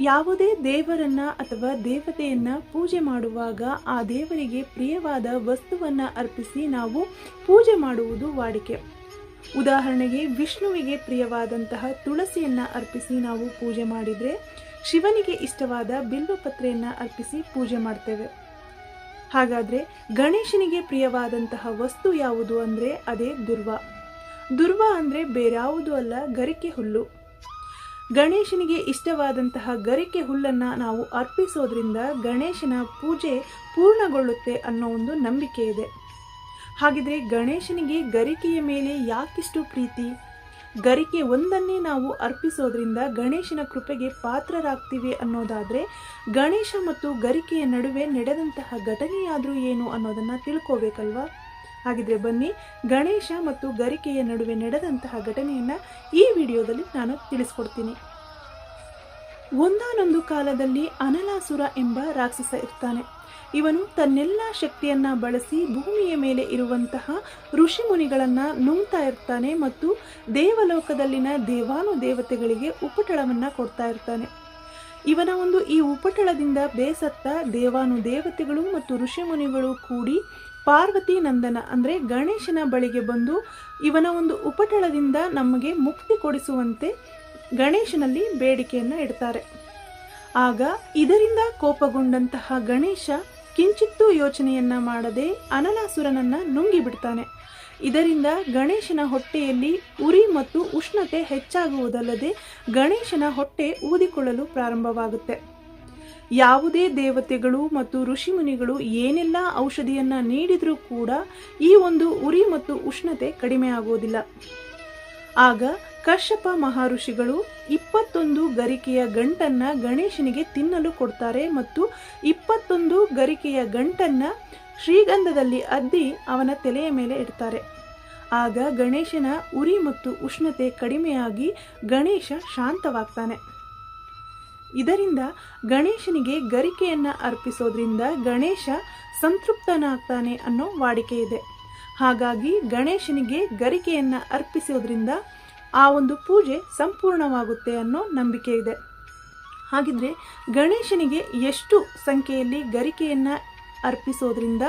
ಯಾವುದೇ ದೇವರನ್ನ ಅಥವಾ ದೇವತೆಯನ್ನ ಪೂಜೆ ಮಾಡುವಾಗ ಆ ದೇವರಿಗೆ ಪ್ರಿಯವಾದ ವಸ್ತುವನ್ನ ಅರ್ಪಿಸಿ ನಾವು ಪೂಜೆ ಮಾಡುವುದು ವಾಡಿಕೆ. ಉದಾಹರಣೆಗೆ, ವಿಷ್ಣುವಿಗೆ ಪ್ರಿಯವಾದಂತಹ ತುಳಸಿಯನ್ನ ಅರ್ಪಿಸಿ ನಾವು ಪೂಜೆ ಮಾಡಿದರೆ, ಶಿವನಿಗೆ ಇಷ್ಟವಾದ ಬಿಲ್ವಪತ್ರೆಯನ್ನ ಅರ್ಪಿಸಿ ಪೂಜೆ ಮಾಡ್ತೇವೆ. ಹಾಗಾದ್ರೆ, ಗಣೇಶನಿಗೆ ಪ್ರಿಯವಾದಂತಹ ವಸ್ತು ಯಾವುದು ಅಂದರೆ, ಅದೇ ದುರ್ವ. ದುರ್ವ ಅಂದರೆ ಬೇರ್ಯಾವುದೂ ಅಲ್ಲ, ಗರಿಕೆ ಹುಲ್ಲು. ಗಣೇಶನಿಗೆ ಇಷ್ಟವಾದಂತಹ ಗರಿಕೆ ಹುಲ್ಲನ್ನು ನಾವು ಅರ್ಪಿಸೋದ್ರಿಂದ ಗಣೇಶನ ಪೂಜೆ ಪೂರ್ಣಗೊಳ್ಳುತ್ತೆ ಅನ್ನೋ ಒಂದು ನಂಬಿಕೆ ಇದೆ. ಹಾಗಿದ್ರೆ ಗಣೇಶನಿಗೆ ಗರಿಕೆಯ ಮೇಲೆ ಯಾಕಿಷ್ಟು ಪ್ರೀತಿ? ಗರಿಕೆ ಒಂದನ್ನೇ ನಾವು ಅರ್ಪಿಸೋದ್ರಿಂದ ಗಣೇಶನ ಕೃಪೆಗೆ ಪಾತ್ರರಾಗ್ತೀವಿ ಅನ್ನೋದಾದರೆ ಗಣೇಶ ಮತ್ತು ಗರಿಕೆಯ ನಡುವೆ ನಡೆದಂತಹ ಘಟನೆಯಾದರೂ ಏನು ಅನ್ನೋದನ್ನು ತಿಳ್ಕೋಬೇಕಲ್ವಾ? ಹಾಗಿದ್ರೆ ಬನ್ನಿ. ಗಣೇಶ ಮತ್ತು ಗರಿಕೆಯ ನಡುವೆ ನಡೆದಂತಹ ಘಟನೆಯನ್ನು ಈ ವಿಡಿಯೋದಲ್ಲಿ ನಾನು ತಿಳಿಸ್ಕೊಡ್ತೀನಿ. ಒಂದಾನೊಂದು ಕಾಲದಲ್ಲಿ ಅನಲಾಸುರ ಎಂಬ ರಾಕ್ಷಸ ಇರ್ತಾನೆ. ಇವನು ತನ್ನೆಲ್ಲ ಶಕ್ತಿಯನ್ನ ಬಳಸಿ ಭೂಮಿಯ ಮೇಲೆ ಇರುವಂತಹ ಋಷಿಮುನಿಗಳನ್ನ ನುಂಗ್ತಾ ಇರ್ತಾನೆ ಮತ್ತು ದೇವಲೋಕದಲ್ಲಿನ ದೇವಾನು ದೇವತೆಗಳಿಗೆ ಉಪಟಳವನ್ನ ಕೊಡ್ತಾ ಇರ್ತಾನೆ. ಇವನ ಒಂದು ಈ ಉಪಟಳದಿಂದ ಬೇಸತ್ತ ದೇವಾನು ದೇವತೆಗಳು ಮತ್ತು ಋಷಿಮುನಿಗಳು ಕೂಡಿ ಪಾರ್ವತಿ ನಂದನ ಅಂದರೆ ಗಣೇಶನ ಬಳಿಗೆ ಬಂದು ಇವನ ಒಂದು ಉಪಟಳದಿಂದ ನಮಗೆ ಮುಕ್ತಿ ಕೊಡಿಸುವಂತೆ ಗಣೇಶನಲ್ಲಿ ಬೇಡಿಕೆಯನ್ನು ಇಡ್ತಾರೆ. ಆಗ ಇದರಿಂದ ಕೋಪಗೊಂಡಂತಹ ಗಣೇಶ ಕಿಂಚಿತ್ತೂ ಯೋಚನೆಯನ್ನ ಮಾಡದೆ ಅನಲಾಸುರನನ್ನ ನುಂಗಿಬಿಡ್ತಾನೆ ಇದರಿಂದ ಗಣೇಶನ ಹೊಟ್ಟೆಯಲ್ಲಿ ಉರಿ ಮತ್ತು ಉಷ್ಣತೆ ಹೆಚ್ಚಾಗುವುದಲ್ಲದೆ ಗಣೇಶನ ಹೊಟ್ಟೆ ಊದಿಕೊಳ್ಳಲು ಪ್ರಾರಂಭವಾಗುತ್ತೆ. ಯಾವುದೇ ದೇವತೆಗಳು ಮತ್ತು ಋಷಿಮುನಿಗಳು ಏನೆಲ್ಲ ಔಷಧಿಯನ್ನ ನೀಡಿದರೂ ಕೂಡ ಈ ಒಂದು ಉರಿ ಮತ್ತು ಉಷ್ಣತೆ ಕಡಿಮೆ ಆಗುವುದಿಲ್ಲ ಆಗ ಕಶ್ಯಪ ಮಹಾಋಷಿಗಳು ಇಪ್ಪತ್ತೊಂದು ಗರಿಕೆಯ ಗಂಟನ್ನ ಗಣೇಶನಿಗೆ ತಿನ್ನಲು ಕೊಡ್ತಾರೆ ಮತ್ತು ಇಪ್ಪತ್ತೊಂದು ಗರಿಕೆಯ ಗಂಟನ್ನ ಶ್ರೀಗಂಧದಲ್ಲಿ ಅದ್ದಿ ಅವನ ತಲೆಯ ಮೇಲೆ ಇಡ್ತಾರೆ. ಆಗ ಗಣೇಶನ ಉರಿ ಮತ್ತು ಉಷ್ಣತೆ ಕಡಿಮೆಯಾಗಿ ಗಣೇಶ ಶಾಂತವಾಗ್ತಾನೆ. ಇದರಿಂದ ಗಣೇಶನಿಗೆ ಗರಿಕೆಯನ್ನು ಅರ್ಪಿಸೋದ್ರಿಂದ ಗಣೇಶ ಸಂತೃಪ್ತನಾಗ್ತಾನೆ ಅನ್ನೋ ವಾಡಿಕೆ ಇದೆ. ಹಾಗಾಗಿ ಗಣೇಶನಿಗೆ ಗರಿಕೆಯನ್ನು ಅರ್ಪಿಸೋದ್ರಿಂದ ಆ ಒಂದು ಪೂಜೆ ಸಂಪೂರ್ಣವಾಗುತ್ತೆ ಅನ್ನೋ ನಂಬಿಕೆ ಇದೆ. ಹಾಗಿದ್ರೆ ಗಣೇಶನಿಗೆ ಎಷ್ಟು ಸಂಖ್ಯೆಯಲ್ಲಿ ಗರಿಕೆಯನ್ನು ಅರ್ಪಿಸೋದ್ರಿಂದ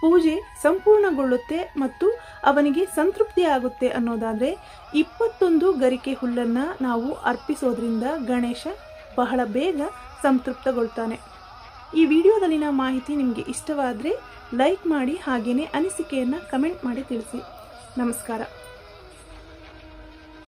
ಪೂಜೆ ಸಂಪೂರ್ಣಗೊಳ್ಳುತ್ತೆ ಮತ್ತು ಅವನಿಗೆ ಸಂತೃಪ್ತಿ ಆಗುತ್ತೆ ಅನ್ನೋದಾದರೆ ಇಪ್ಪತ್ತೊಂದು ಗರಿಕೆ ಹುಲ್ಲನ್ನು ನಾವು ಅರ್ಪಿಸೋದ್ರಿಂದ ಗಣೇಶ ಬಹಳ ಬೇಗ ಸಂತೃಪ್ತಗೊಳ್ತಾನೆ. ಈ ವಿಡಿಯೋದಲ್ಲಿನ ಮಾಹಿತಿ ನಿಮಗೆ ಇಷ್ಟವಾದರೆ ಲೈಕ್ ಮಾಡಿ ಹಾಗೆಯೇ ಅನಿಸಿಕೆಯನ್ನು ಕಮೆಂಟ್ ಮಾಡಿ ತಿಳಿಸಿ. ನಮಸ್ಕಾರ.